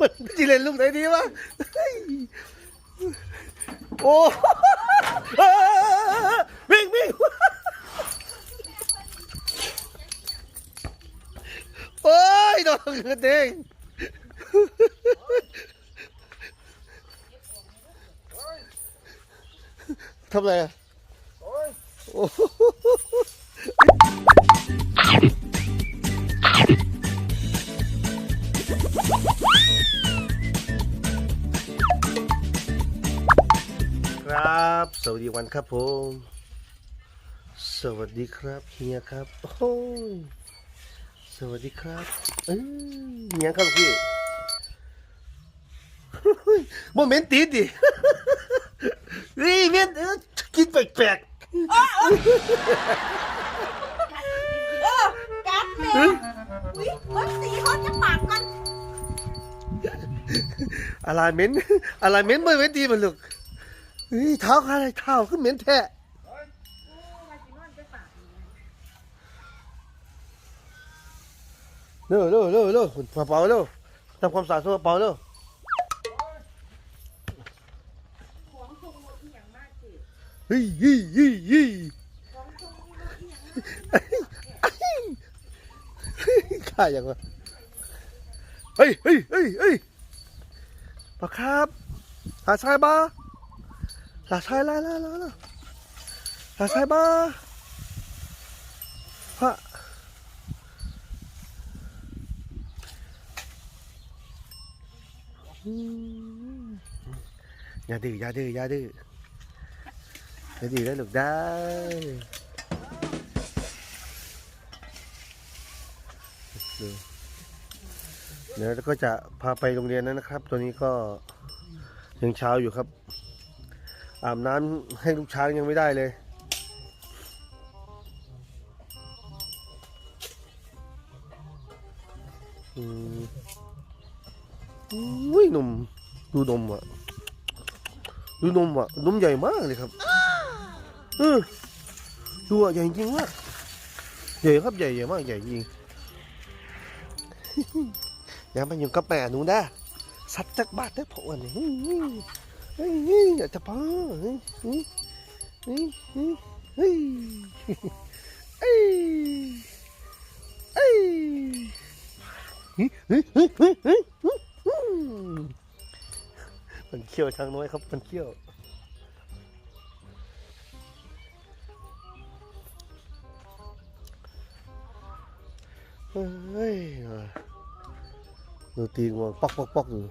มันจีเล่นลูกไหนดีวะโอ้วิ่งวิ่งโอ้ยโดนกระเด้งทำไรอะโอ้ สวัสดีวันครับผม สวัสดีครับเฮียครับ โอ้ยสวัสดีครับเอ้ยเฮียครับพี่เฮ้ยโมเมนต์ติดดิเฮ้ยเมียนเออกินแปลกเออกัดเลยอุ้ยคนสีเขาจะปากกันๆอะไรเหม็นอะไรเหม็นโมเมนต์ดีมันลูก เฮ้ยเท้าอะไรเท้าขึ้นเหม็นแท้เร็วเร็วเร็วเร็วกระเป๋าเร็วทำความสะอาดกระเป๋าเร็วเฮ้ยเฮ้ยเฮ้ยเฮ้ยข้าอย่างวะเฮ้ยเฮ้ยเฮ้ยเฮ้ยปะครับ หาชายบ้า หาชายไล่ไล่ไล่ไล่หาชายบ้าพระอย่าดื้ออย่าดื้ออย่าดื้ออย่าดื้อได้ลูกได้เดี๋ยวก็จะพาไปโรงเรียนแล้วนะครับ ตัวนี้ก็ยังเช้าอยู่ครับ อาบน้ำให้ลูกช้างยังไม่ได้เลยอืมอุ้ยนมดูนมอะดูนมอะนมใหญ่มากเลยครับเออดูอะใหญ่จริงว่ะใหญ่ครับใหญ่ใหญ่มากใหญ่จริงอย่ามาอยู่กับแม่หนูนะสัตว์จักบาทได้พอวันนี้ ฮ้ยเฮ้ยอย่าจะพอเฮ้ยเฮ้ยเฮ้ยเฮ้ยเฮ้ยเฮ้ยเฮ้ยเฮ้ยเฮ้ยเฮ้ยเฮ้ยเฮ้ยมันเขี้ยวช้างน้อยครับมันเขี้ยวเฮ้ยดูตีงวงปอกปอกปอกอยู่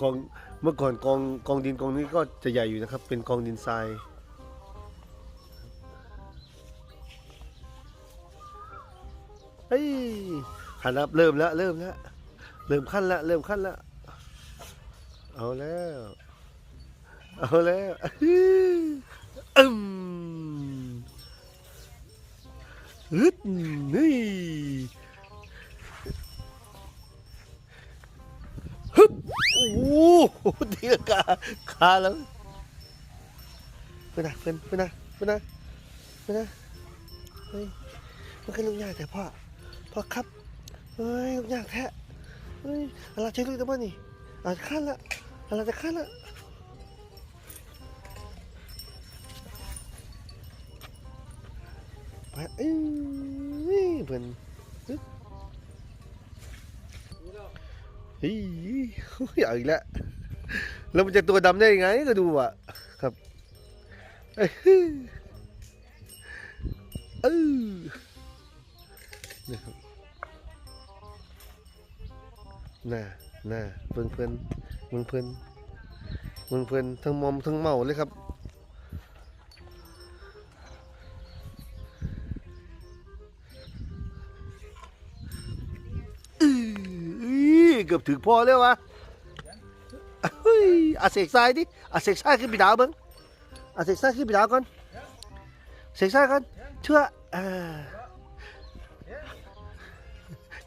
กองเมื่อก่อนกองกองดินกองนี้ก็จะใหญ่อยู่นะครับ เป็นกองดินทรายเฮ้ยขันรับเริ่มแล้วเริ่มแล้วเริ่มขั้นแล้วเริ่มขั้นแล้วเอาแล้วเอาแล้วอืมฮึดนี่ หตีลังกาขาแล้วเพื่อนนะเพื่อนเพื่อนนะเพื่อนนะเพื่อนนะเฮ้ยมันขึ้นลูกยากแต่พ่อพ่อครับเฮ้ยลูกยากแท้เฮ้ยอะไรจะลูกได้บ้านี่อาจขั้นละอะไรจะขั้นละไปเอ้ยเพิ่อนเฮ้ยเอาอีกแล้ว แล้วมันจะตัวดำได้ยังไงก็ดูอะ ครับเอ้ยเอนะครับน่าน่าเพิ่อนเพิ่อนมึงเพิ่อนมึงเพิ่อนทั้งมอมทั้งเมาเลยครับอื้อเกือบถึงพอแล้ววะ อาเสกทรายดิอาเสกทรายขึ้นไปดาวเบิ้งอาเสกทรายขึ้นไปดาวก่อนเสกทรายก่อนเชื่อเออ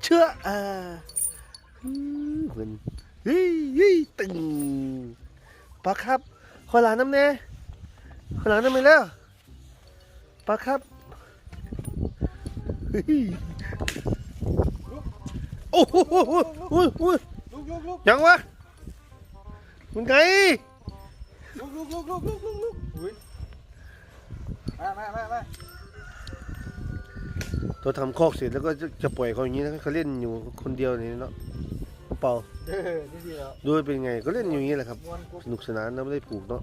เชื่อเออเหมือนเฮ้ยเฮ้ยตึงปะครับขอลาน้ำแน่ข้างหลังนั่นไปแล้วปลาครับโอ้โหโอ้ยโอ้ยลุกลุกลุกยังวะ มันไงลุกลุกลุกลุกลุกลุกลุกอุ้ยมามามามาตัวทำคอกเสร็จแล้วก็จะจะปล่อยเขาอย่างนี้นะเขาเล่นอยู่คนเดียวนี่เนาะกระเป๋าเออนี่ดีแล้วดูเป็นไงก็เล่นอยู่อย่างนี้แหละครับ มวนกุ๊บสนุกสนานนะไม่ได้ผูกเนาะ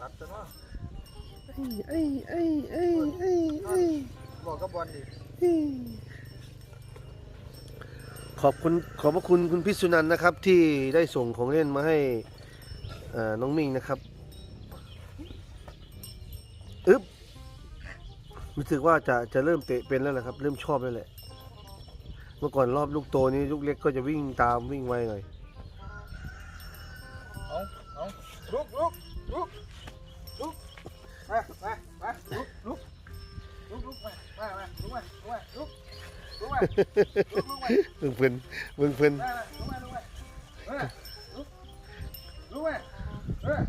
รับจะเนาะไอ้ไอ้ไอ้ไอ้ไอ้บอกกับบอลดิขอ อบคุณขอบพระคุณคุณพิสุนันท์นะครับ ที่ได้ส่งของเล่นมาให้น้องมิ่งนะครับอึ๊บรู้สึกว่าจะจะเริ่มเตะเป็นแล้วแหละครับ เริ่มชอบแล้วแหละ เมื่อก่อนรอบลูกโตนี้ลูกเล็กก็จะวิ่งตามวิ่งไวหน่อยเอาเอาลุกลุกลุกลุกมามามาลุก ลุกมามามาลุกมาลุกมาลุกลุกมาลุกลุกมาเบิ่งเพิ่นเบิ่งเพิ่นมาลุกมาลุกมาเออลุกลุกมาเออ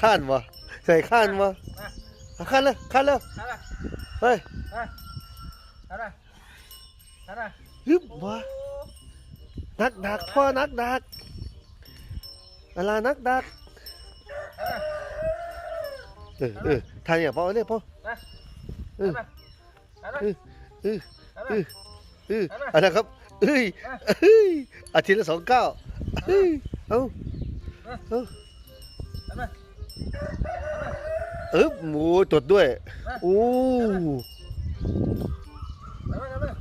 ข้านวะใส่ข้านวะเอาข้านเลยข้านเลยเอาละเฮ้ยเอาละเอาละฮึบวะนักดักพ่อนักดักอะไรนักดัก เออเออทานอย่าพ่อเนี่ยพ่อเอาละเอาละเออเออเอาเอละอเออเอะไรครับเอ้ยเอ้ยอาทิตย์ละสองเก้าเอ้ยเอาเอาเอาละเออหมูตดด้วยโอ้เอาละเอาละ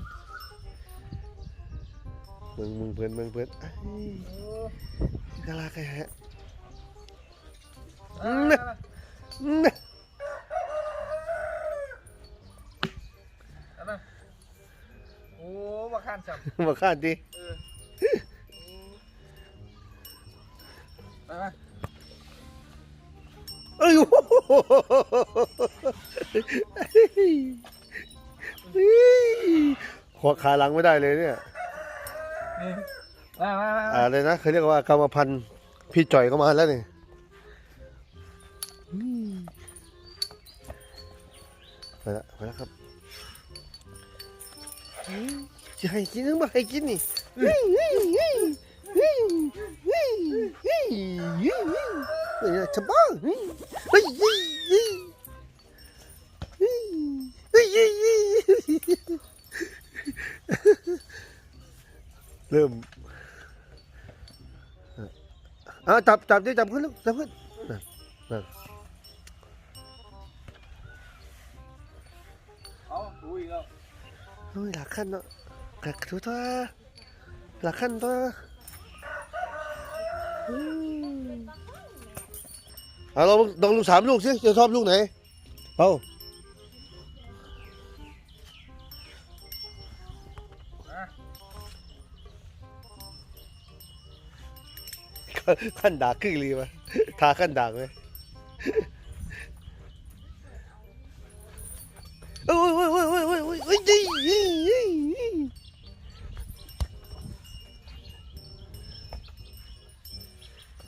มึงมึงเพื่อนมึงเพื่อนเอ้ยโอ้กะลาใครฮะ โอ้มาข้ามจับมาข้านดิเออไปมาเอ้ยโอ้โหหัวขาหลังไม่ได้เลยเนี่ยนี่มามามาอะไรนะเขาเรียกว่ากรรมพันธุ์พี่จ่อยก็มาแล้วนี่ ไแล้วพอแล้วครับจะให้กินหรือไม่ให้กินนี่ชะบ้าเฮ้ยเฮ้ยเฮ้ยเฮ้ยเริ่มอ่าจับจับจับขึ้นลูกจับขึ้นนั่นน โอ้ยหลักขั้นเนาะกักทุกตัวหลักขั้นตัวอืมเอาลองลองลูกสามลูกสิจะชอบลูกไหนเอาขั้นดากขึ้นรีมาทาขั้นดากเลยโอ้ย Ui,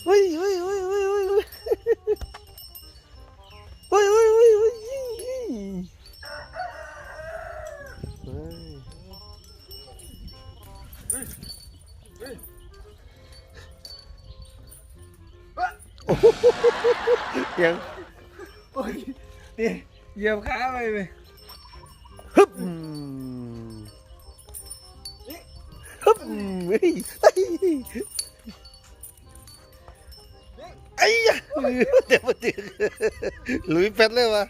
ui, ui, ui, ui, ui. Ui, ui, ui, ui. Ôi, tiền, nhiều khá mày mày. ฮึบฮึบเฮ้ยเฮ้ยไอ้ยะเดี๋ยวมาดึงลุยเป็ดเลยวะ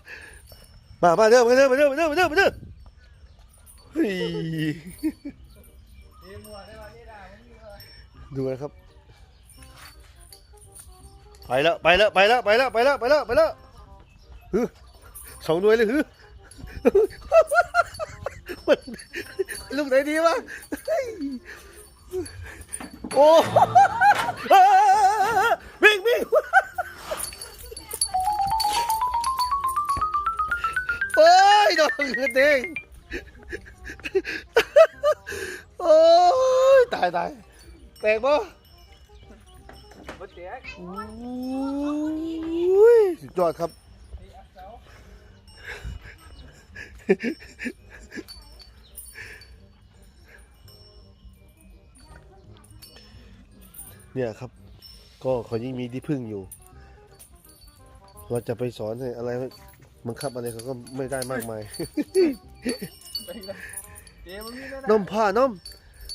มามาเด้อมาเด้อมาเด้อมาเด้อมาเด้อมาเด้อเฮ้ยดูนะครับไปแล้วไปแล้วไปแล้วไปแล้วไปแล้วไปแล้วไปแล้วฮึสองหน่วยเลยฮึมัน ลูกไหนดีวะเฮ้ยโอ้วิ่งวิ่งโอ้ยโดนกระเด้งโอ้ยตายตายแตกบ่บนเตียงโอ้ยสุดยอดครับ เนี่ยครับ ก็เขายิ่งมีที่พึ่งอยู่ เราจะไปสอนให้อะไรบังคับอะไรเขาก็ไม่ได้มากมายเลยเตียงมันมีแล้วนมพ่อนม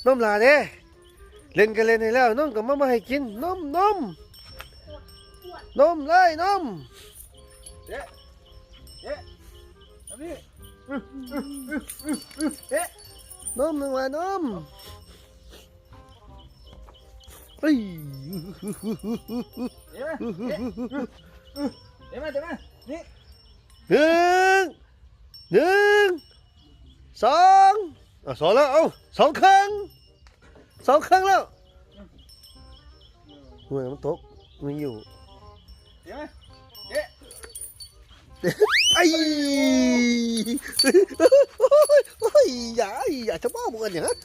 นมลาเด้เล่นกันเล่นให้แล้วนมกับมามาให้กินนมนมนมเลยนม เจ๊เจ๊อันนี้ เจ๊นมหนึ่งละนมเฮ้ยเจ๊มาเจ๊มาเจ๊มานี่หนึ่งหนึ่งสองอะสองแล้วเอาสองครั้งสองครั้งแล้วเฮ้ยมันตกมันอยู่เจ๊มาเจ๊ ไอ้โอ้ยอย่าอย่าจะบ้ามึงกันอย่างนั้น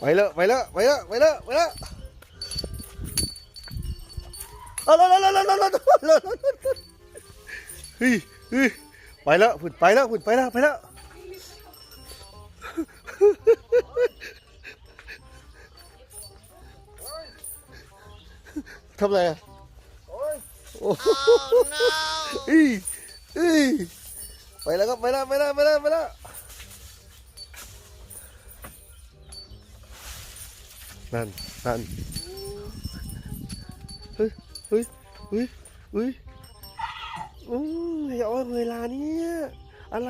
ไปแล้วไปแล้วไปแล้วไปแล้วไปแล้วเอาแล้วแล้วแล้วแล้วแล้วแล้วเฮ้ยเฮ้ยไปแล้วพุ่นไปแล้วพุ่นไปแล้วไปแล้วทำอะไรอะ โอ้โหอีอีไปแล้วครับไปแล้วไปแล้วไปแล้วไปแล้วนั่นนั่นเฮ้ยเฮ้ยเฮ้ยเฮ้ยโอ้ยเอาเวลานี้อะไร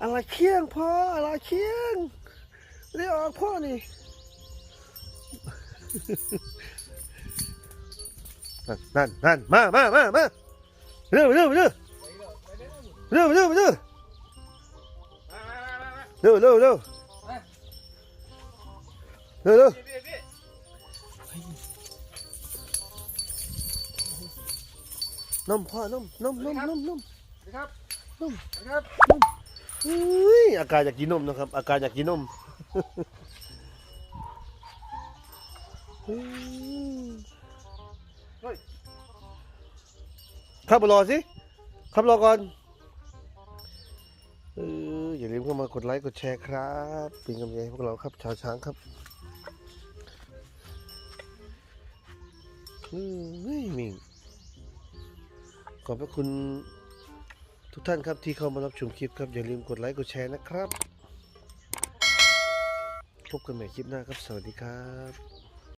อะไรเคียงพ่ออะไรเคียงเรียกออกพ่อนี่ นั่นนั่นนั่นมามามามาเร็วเร็วเร็วไปเลยไปเลยเร็วเร็วเร็วมามามามาเร็วเร็วเร็วมาเร็วเร็วพี่พี่พี่นมพ่อนมนมนมนมนมสวัสดีครับนุ่มสวัสดีครับอุ้ยอาการอยากกินนมนะครับ อาการอยากกินนมอืมเฮ้ย ครับรอสิครับรอก่อนเอออย่าลืมเข้ามากดไลค์กดแชร์ครับเป็นกำลังใจให้พวกเราครับ ชาวช้างครับอืมเฮ้ยมิงขอบพระคุณทุกท่านครับที่เข้ามารับชมคลิปครับ อย่าลืมกดไลค์กดแชร์นะครับ พบกันใหม่คลิปหน้าครับ สวัสดีครับ